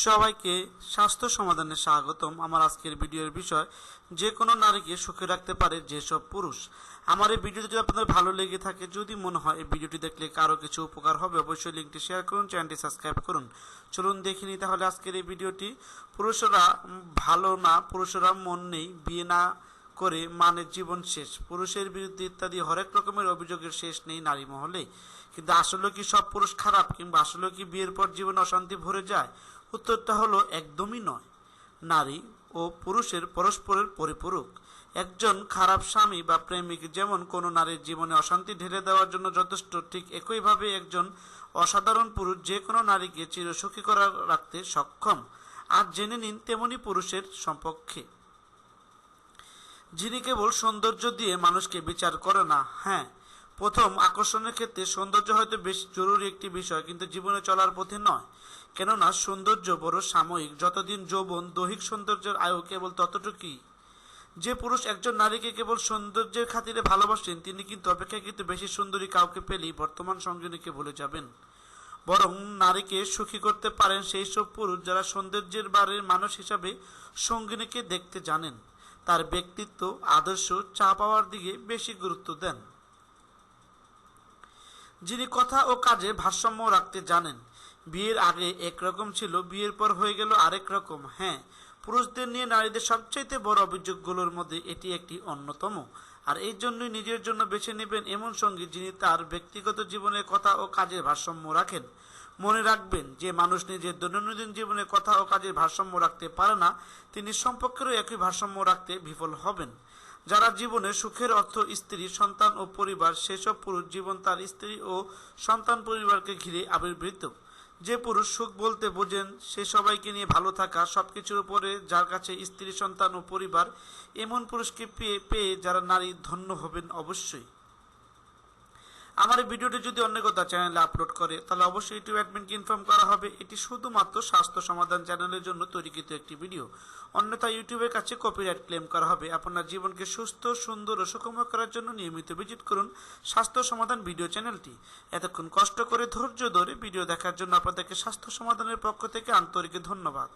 সবাইকে স্বাস্থ্য সমাধানে স্বাগতম। আমার আজকের ভিডিওর বিষয়, যে কোনো নারীকে সুখে রাখতে পারে যেসব পুরুষ। আমার এই ভিডিওটি যদি আপনাদের ভালো লেগে থাকে, যদি মনে হয় এই ভিডিওটি দেখলে কারও কিছু উপকার হবে, অবশ্যই লিঙ্কটি শেয়ার করুন, চ্যানেলটি সাবস্ক্রাইব করুন। চলুন, দেখে নিই তাহলে আজকের এই ভিডিওটি। পুরুষরা ভালো না, পুরুষরা মন নেই, বিয়ে না করে মানের জীবন শেষ। পুরুষের বিরুদ্ধে ইত্যাদি হরেক রকমের অভিযোগের শেষ নেই নারী মহলে। কিন্তু আসলে কি সব পুরুষ খারাপ কিংবা আসলে কি বিয়ের পর জীবন অশান্তি ভরে যায়? উত্তরটা হলো একদমই নয়। নারী ও পুরুষের পরস্পরের পরিপূরক। একজন খারাপ স্বামী বা প্রেমিক যেমন কোনো নারীর জীবনে অশান্তি ঢেলে দেওয়ার জন্য যথেষ্ট, ঠিক একইভাবে একজন অসাধারণ পুরুষ যে কোনো নারীকে চিরসুখী করা রাখতে সক্ষম। আর জেনে নিন তেমনি পুরুষের সম্পর্কে। যিনি কেবল সৌন্দর্য দিয়ে মানুষকে বিচার করে না হ্যাঁ প্রথম আকর্ষণের ক্ষেত্রে সৌন্দর্য হয়তো বেশ জরুরি একটি বিষয়, কিন্তু জীবনে চলার পথে নয়। কেননা সৌন্দর্য বড় সাময়িক, যতদিন যৌবন, দৈহিক সৌন্দর্যের আয়ু কেবল ততটুকুই। যে পুরুষ একজন নারীকে কেবল সৌন্দর্যের খাতিরে ভালোবাসেন, তিনি কিন্তু অপেক্ষাকৃত বেশি সুন্দরী কাউকে পেলেই বর্তমান সঙ্গিনীকে ভুলে যাবেন। বরং নারীকে সুখী করতে পারেন সেই সব পুরুষ যারা সৌন্দর্যের বারের মানুষ হিসাবে সঙ্গিনীকে দেখতে জানেন। তার ব্যক্তিত্ব, আদর্শ চা পাওয়ার দিকে বেশি গুরুত্ব দেন। যিনি কথা ও কাজে ভারসাম্য রাখতে জানেন বিয়ের আগে একরকম ছিল, বিয়ের পর হয়ে গেল আরেক রকম। হ্যাঁ পুরুষদের নিয়ে নারীদের সবচাইতে বড় অভিযোগগুলোর মধ্যে এটি একটি অন্যতম। আর এই জন্যই নিজের জন্য বেছে নেবেন এমন সঙ্গী যিনি তার ব্যক্তিগত জীবনের কথা ও কাজের ভারসাম্য রাখেন। মনে রাখবেন, যে মানুষ নিজের দৈনন্দিন জীবনে কথা ও কাজের ভারসাম্য রাখতে পারে না, তিনি সম্পর্কেরও একই ভারসাম্য রাখতে বিফল হবেন। যারা জীবনে সুখের অর্থ স্ত্রী, সন্তান ও পরিবার, সেসব পুরুষ জীবন তার স্ত্রী ও সন্তান পরিবারকে ঘিরে আবির্ভূত। যে পুরুষ সুখ বলতে বোঝেন, সে সবাইকে নিয়ে ভালো থাকা সব কিছুর উপরে যার কাছে স্ত্রী, সন্তান ও পরিবার এমন পুরুষকে পেয়ে পেয়ে যারা নারী ধন্য হবেন অবশ্যই। আমার ভিডিওটি যদি অন্য কোথাও চ্যানেলে আপলোড করে, তাহলে অবশ্যই ইউটিউব অ্যাডমিনকে ইনফর্ম করা হবে। এটি শুধুমাত্র স্বাস্থ্য সমাধান চ্যানেলের জন্য তৈরিকৃত একটি ভিডিও অন্যথা ইউটিউবের কাছে কপিরাইট ক্লেম করা হবে। আপনার জীবনকে সুস্থ, সুন্দর ও সুখময় করার জন্য নিয়মিত ভিজিট করুন স্বাস্থ্য সমাধান ভিডিও চ্যানেলটি এতক্ষণ কষ্ট করে ধৈর্য ধরে ভিডিও দেখার জন্য আপনাদেরকে স্বাস্থ্য সমাধানের পক্ষ থেকে আন্তরিক ধন্যবাদ।